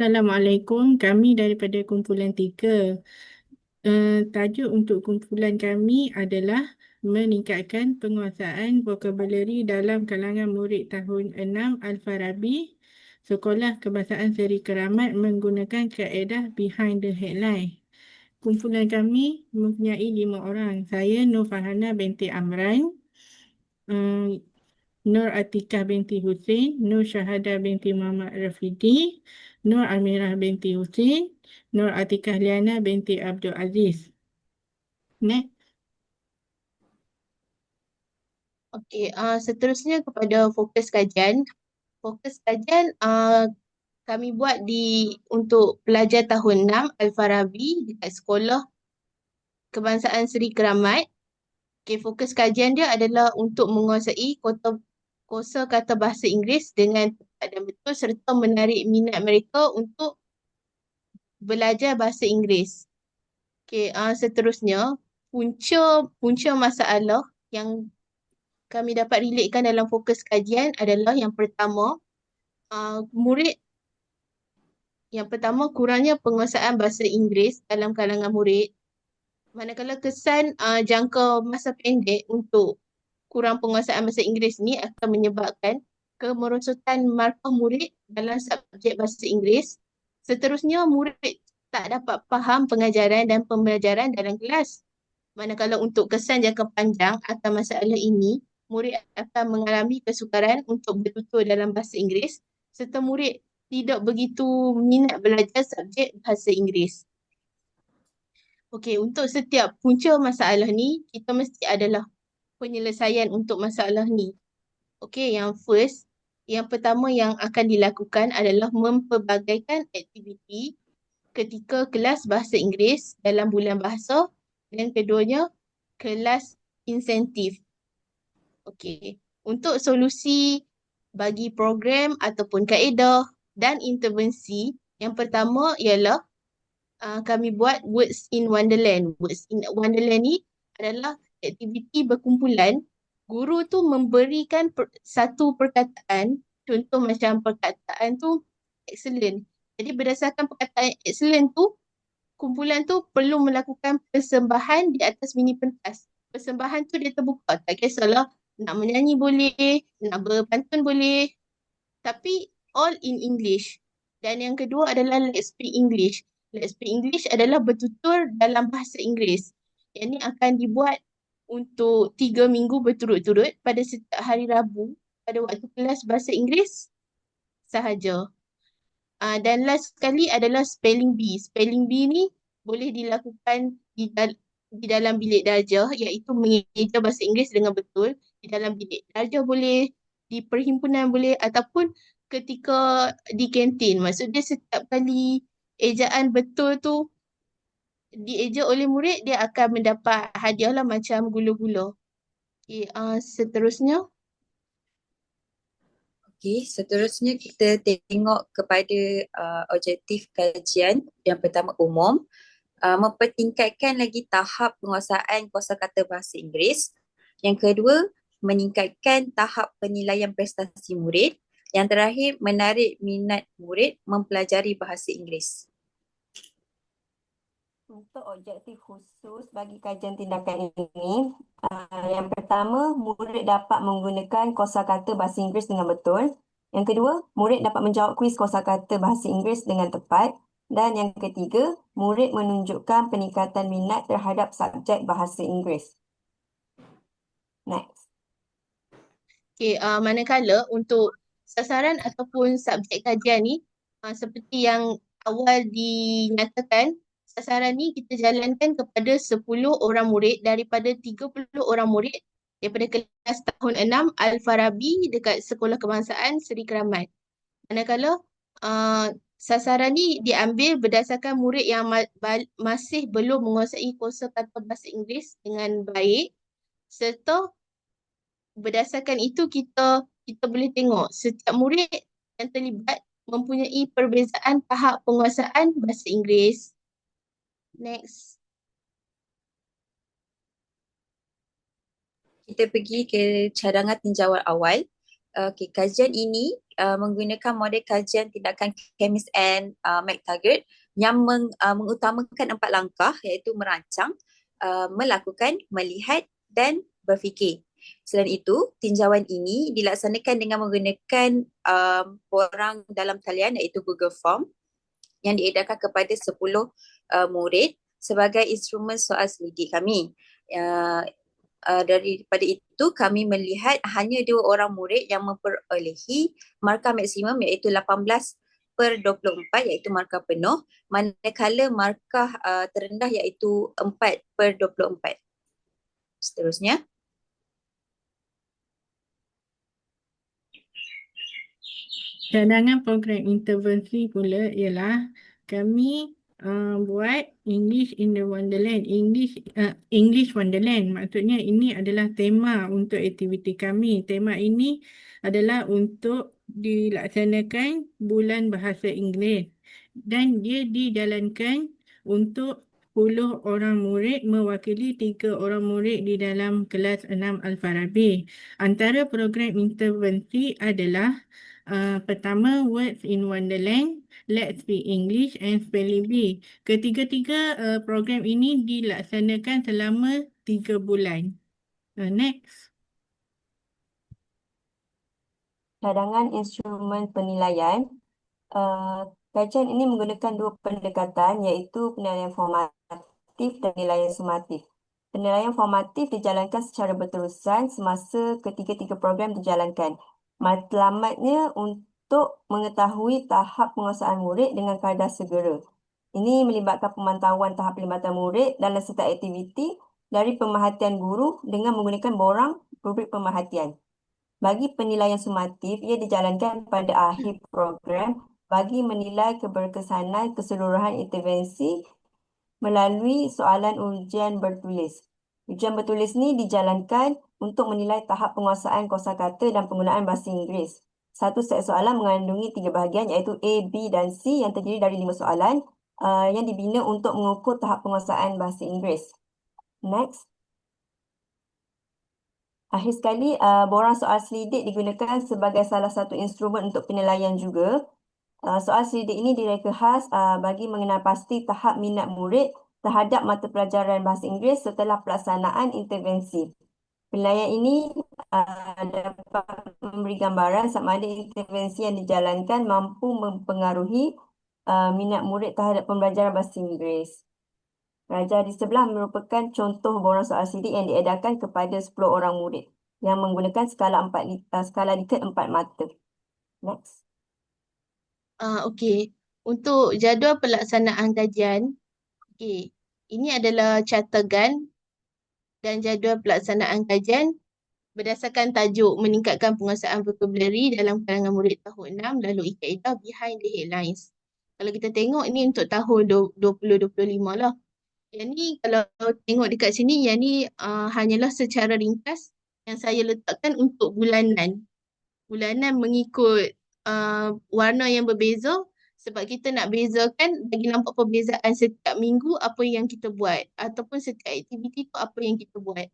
Assalamualaikum, kami daripada kumpulan tiga. Uh, tajuk untuk kumpulan kami adalah meningkatkan penguasaan vocabulary dalam kalangan murid tahun 6 Al-Farabi Sekolah Kebangsaan Seri Keramat menggunakan kaedah behind the headline. Kumpulan kami mempunyai lima orang. Saya Nur Farhana binti Amran, uh, Nur Atikah binti Hussein, Nur Syahada binti Muhammad Rafidi, Nur Amirah binti Hussein, Nur Atikah Liana binti Abdul Aziz. Next. Okey, uh, seterusnya kepada fokus kajian. Fokus kajian uh, kami buat di untuk pelajar tahun 6 Al-Farabi dekat sekolah Kebangsaan Seri Keramat. Okey, fokus kajian dia adalah untuk menguasai kota kosa kata bahasa Inggeris dengan dan betul serta menarik minat mereka untuk belajar bahasa Inggeris. Okey, uh, seterusnya punca punca masalah yang kami dapat relatekan dalam fokus kajian adalah yang pertama uh, murid yang pertama kurangnya penguasaan bahasa Inggeris dalam kalangan murid manakala kesan uh, jangka masa pendek untuk kurang penguasaan bahasa Inggeris ni akan menyebabkan kemerosotan markah murid dalam subjek bahasa Inggeris. Seterusnya, murid tak dapat faham pengajaran dan pembelajaran dalam kelas. Manakala untuk kesan jangka panjang akan masalah ini, murid akan mengalami kesukaran untuk bertutur dalam bahasa Inggeris serta murid tidak begitu minat belajar subjek bahasa Inggeris. Okey, untuk setiap punca masalah ni, kita mesti adalah penyelesaian untuk masalah ni. Okey, yang first, yang pertama yang akan dilakukan adalah mempelbagaikan aktiviti ketika kelas bahasa Inggeris dalam bulan bahasa dan keduanya kelas insentif. Okey, untuk solusi bagi program ataupun kaedah dan intervensi, yang pertama ialah uh, kami buat Words in Wonderland. Words in Wonderland ni adalah aktiviti berkumpulan, guru tu memberikan per, satu perkataan, contoh macam perkataan tu excellent. Jadi berdasarkan perkataan excellent tu, kumpulan tu perlu melakukan persembahan di atas mini pentas. Persembahan tu dia terbuka, tak kisahlah nak menyanyi boleh, nak berpantun boleh. Tapi all in English. Dan yang kedua adalah let's speak English. Let's speak English adalah bertutur dalam bahasa Inggeris. Yang ni akan dibuat untuk tiga minggu berturut-turut pada hari Rabu pada waktu kelas bahasa Inggeris sahaja. Uh, dan last sekali adalah spelling bee. Spelling bee ni boleh dilakukan di, dal di dalam bilik darjah iaitu mengeja bahasa Inggeris dengan betul. Di dalam bilik darjah boleh, di perhimpunan boleh ataupun ketika di kantin. Maksudnya setiap kali ejaan betul tu dieja oleh murid, dia akan mendapat hadiah lah macam gula-gula. Okay, uh, seterusnya. Okay, seterusnya kita tengok kepada uh, objektif kajian yang pertama umum. Uh, mempertingkatkan lagi tahap penguasaan kuasa kata bahasa Inggeris. Yang kedua, meningkatkan tahap penilaian prestasi murid. Yang terakhir, menarik minat murid mempelajari bahasa Inggeris untuk objektif khusus bagi kajian tindakan ini, uh, yang pertama, murid dapat menggunakan kosakata bahasa Inggeris dengan betul. Yang kedua, murid dapat menjawab kuis kosakata bahasa Inggeris dengan tepat. Dan yang ketiga, murid menunjukkan peningkatan minat terhadap subjek bahasa Inggeris. Next. Okay, uh, manakala untuk sasaran ataupun subjek kajian ni, uh, seperti yang awal dinyatakan, sasaran ni kita jalankan kepada 10 orang murid daripada 30 orang murid daripada kelas tahun 6 Al-Farabi dekat Sekolah Kebangsaan Seri Keramat. Manakala uh, sasaran ni diambil berdasarkan murid yang ma- masih belum menguasai kata bahasa Inggeris dengan baik serta berdasarkan itu kita kita boleh tengok setiap murid yang terlibat mempunyai perbezaan tahap penguasaan bahasa Inggeris Next. Kita pergi ke cadangan tinjauan awal. Okay, kajian ini uh, menggunakan model kajian tindakan Chemist and uh, McTaggart yang meng, uh, mengutamakan empat langkah iaitu merancang, uh, melakukan, melihat dan berfikir. Selain itu, tinjauan ini dilaksanakan dengan menggunakan um, borang dalam talian iaitu Google Form yang diedarkan kepada 10 uh, murid sebagai instrumen soal selidik kami. Uh, uh, daripada itu kami melihat hanya dua orang murid yang memperolehi markah maksimum iaitu 18 per 24 iaitu markah penuh manakala markah uh, terendah iaitu 4 per 24. Seterusnya. Cadangan program intervensi pula ialah kami uh, buat English in the Wonderland. English uh, English Wonderland maksudnya ini adalah tema untuk aktiviti kami. Tema ini adalah untuk dilaksanakan bulan bahasa Inggeris dan dia dijalankan untuk 10 orang murid mewakili 3 orang murid di dalam kelas 6 Al-Farabi. Antara program intervensi adalah uh, pertama Words in Wonderland, Let's Speak English and Spelling Bee. Ketiga-tiga uh, program ini dilaksanakan selama 3 bulan. Uh, next. Cadangan instrumen penilaian. Uh, kajian ini menggunakan dua pendekatan iaitu penilaian formatif dan penilaian sumatif. Penilaian formatif dijalankan secara berterusan semasa ketiga-tiga program dijalankan. Matlamatnya untuk mengetahui tahap penguasaan murid dengan kadar segera. Ini melibatkan pemantauan tahap pelibatan murid dalam setiap aktiviti dari pemerhatian guru dengan menggunakan borang rubrik pemerhatian. Bagi penilaian sumatif, ia dijalankan pada akhir program bagi menilai keberkesanan keseluruhan intervensi melalui soalan ujian bertulis. Ujian bertulis ni dijalankan untuk menilai tahap penguasaan kosakata dan penggunaan bahasa Inggeris. Satu set soalan mengandungi tiga bahagian iaitu A, B dan C yang terdiri dari lima soalan uh, yang dibina untuk mengukur tahap penguasaan bahasa Inggeris. Next. Akhir sekali, uh, borang soal selidik digunakan sebagai salah satu instrumen untuk penilaian juga. Uh, soal selidik ini direka khas uh, bagi mengenal pasti tahap minat murid terhadap mata pelajaran bahasa Inggeris setelah pelaksanaan intervensi. Penilaian ini uh, dapat memberi gambaran sama ada intervensi yang dijalankan mampu mempengaruhi uh, minat murid terhadap pembelajaran bahasa Inggeris. Raja di sebelah merupakan contoh borang soal sidik yang diedarkan kepada 10 orang murid yang menggunakan skala 4 uh, skala likat 4 mata. Next. Uh, Okey, untuk jadual pelaksanaan kajian, okey, ini adalah catagan dan jadual pelaksanaan kajian berdasarkan tajuk meningkatkan penguasaan vocabulary dalam kalangan murid tahun 6 lalu kaedah behind the headlines. Kalau kita tengok ini untuk tahun 2025 lah. Yang ni kalau tengok dekat sini, yang ni uh, hanyalah secara ringkas yang saya letakkan untuk bulanan. Bulanan mengikut uh, warna yang berbeza sebab kita nak bezakan bagi nampak perbezaan setiap minggu apa yang kita buat ataupun setiap aktiviti tu apa yang kita buat.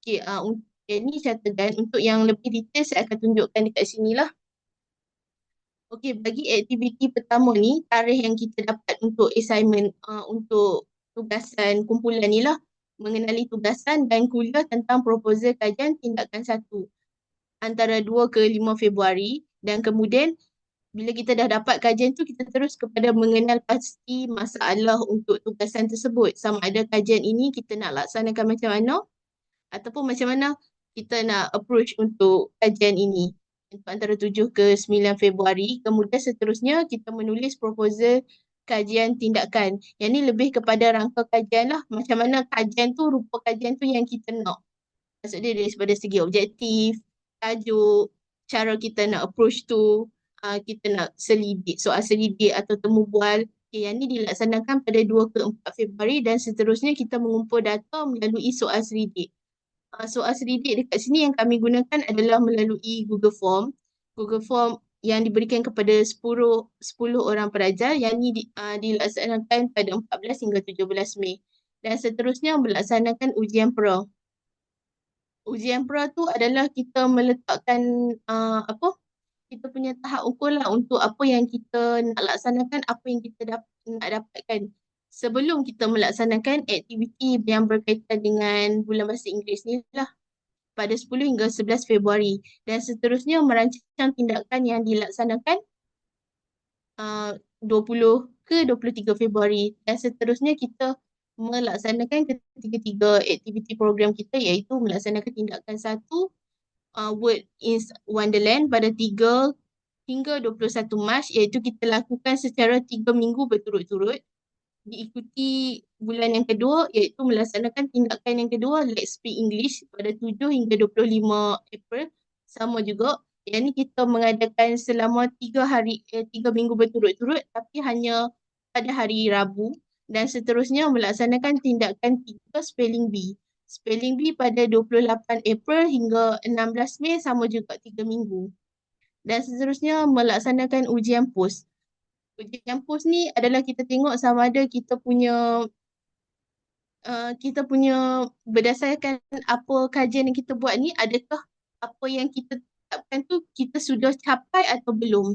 Okay, uh, yang ni catatan untuk yang lebih detail saya akan tunjukkan dekat sini lah. Okey, bagi aktiviti pertama ni, tarikh yang kita dapat untuk assignment uh, untuk tugasan kumpulan ni lah mengenali tugasan dan kuliah tentang proposal kajian tindakan satu antara 2 ke 5 Februari dan kemudian bila kita dah dapat kajian tu kita terus kepada mengenal pasti masalah untuk tugasan tersebut sama ada kajian ini kita nak laksanakan macam mana ataupun macam mana kita nak approach untuk kajian ini antara 7 ke 9 Februari kemudian seterusnya kita menulis proposal kajian tindakan. Yang ni lebih kepada rangka kajian lah. Macam mana kajian tu, rupa kajian tu yang kita nak. Maksud dia dari segi objektif, tajuk, cara kita nak approach tu, uh, kita nak selidik, soal selidik atau temu bual. Okay, yang ni dilaksanakan pada 2 ke 4 Februari dan seterusnya kita mengumpul data melalui soal selidik. Uh, soal selidik dekat sini yang kami gunakan adalah melalui Google Form. Google Form yang diberikan kepada 10 10 orang pelajar yang ini di, uh, dilaksanakan pada 14 hingga 17 Mei dan seterusnya melaksanakan ujian pra. Ujian pra tu adalah kita meletakkan uh, apa? Kita punya tahap ukur lah untuk apa yang kita nak laksanakan, apa yang kita dap- nak dapatkan. Sebelum kita melaksanakan aktiviti yang berkaitan dengan bulan bahasa Inggeris ni lah. Pada 10 hingga 11 Februari. Dan seterusnya merancang tindakan yang dilaksanakan uh, 20 ke 23 Februari. Dan seterusnya kita melaksanakan ketiga-tiga aktiviti program kita iaitu melaksanakan tindakan satu uh, Word in Wonderland pada 3 hingga 21 Mac iaitu kita lakukan secara 3 minggu berturut-turut. Diikuti bulan yang kedua iaitu melaksanakan tindakan yang kedua Let's Speak English pada 7 hingga 25 April. Sama juga yang ni kita mengadakan selama 3 hari eh, 3 minggu berturut-turut tapi hanya pada hari Rabu. Dan seterusnya melaksanakan tindakan 3 Spelling Bee Spelling Bee pada 28 April hingga 16 Mei sama juga 3 minggu dan seterusnya melaksanakan ujian pos ujian pos ni adalah kita tengok sama ada kita punya uh, kita punya berdasarkan apa kajian yang kita buat ni adakah apa yang kita tetapkan tu kita sudah capai atau belum.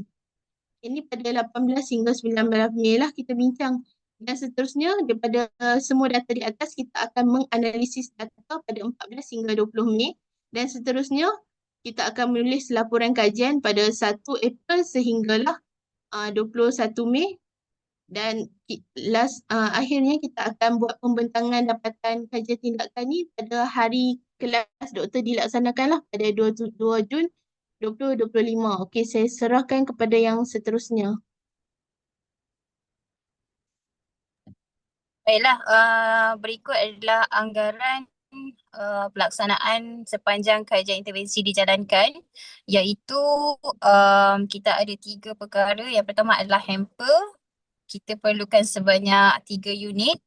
Ini pada 18 hingga 19 Mei lah kita bincang. Dan seterusnya daripada uh, semua data di atas kita akan menganalisis data pada 14 hingga 20 Mei. Dan seterusnya kita akan menulis laporan kajian pada 1 April sehinggalah uh, 21 Mei dan last uh, akhirnya kita akan buat pembentangan dapatan kajian tindakan ni pada hari kelas doktor dilaksanakanlah pada 2, 2 Jun 2025. Okey, saya serahkan kepada yang seterusnya. Baiklah, uh, berikut adalah anggaran uh, pelaksanaan sepanjang kajian intervensi dijalankan iaitu um, kita ada tiga perkara. Yang pertama adalah hamper. Kita perlukan sebanyak tiga unit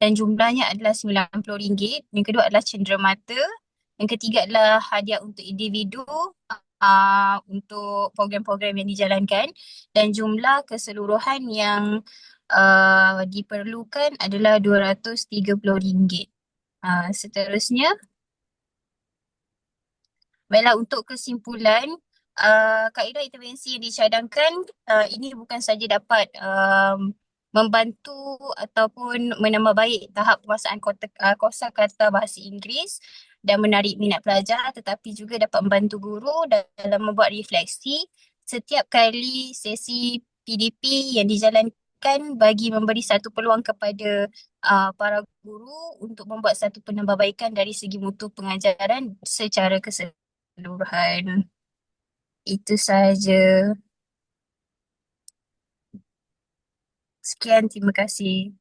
dan jumlahnya adalah RM90. Yang kedua adalah cenderamata. Yang ketiga adalah hadiah untuk individu uh, untuk program-program yang dijalankan dan jumlah keseluruhan yang uh, diperlukan adalah RM230. Uh, seterusnya, baiklah untuk kesimpulan, uh, kaedah intervensi yang dicadangkan uh, ini bukan saja dapat um, membantu ataupun menambah baik tahap penguasaan kota, uh, kosa kata bahasa Inggeris dan menarik minat pelajar tetapi juga dapat membantu guru dalam membuat refleksi setiap kali sesi PDP yang dijalankan akan bagi memberi satu peluang kepada uh, para guru untuk membuat satu penambahbaikan dari segi mutu pengajaran secara keseluruhan. Itu sahaja. Sekian, terima kasih.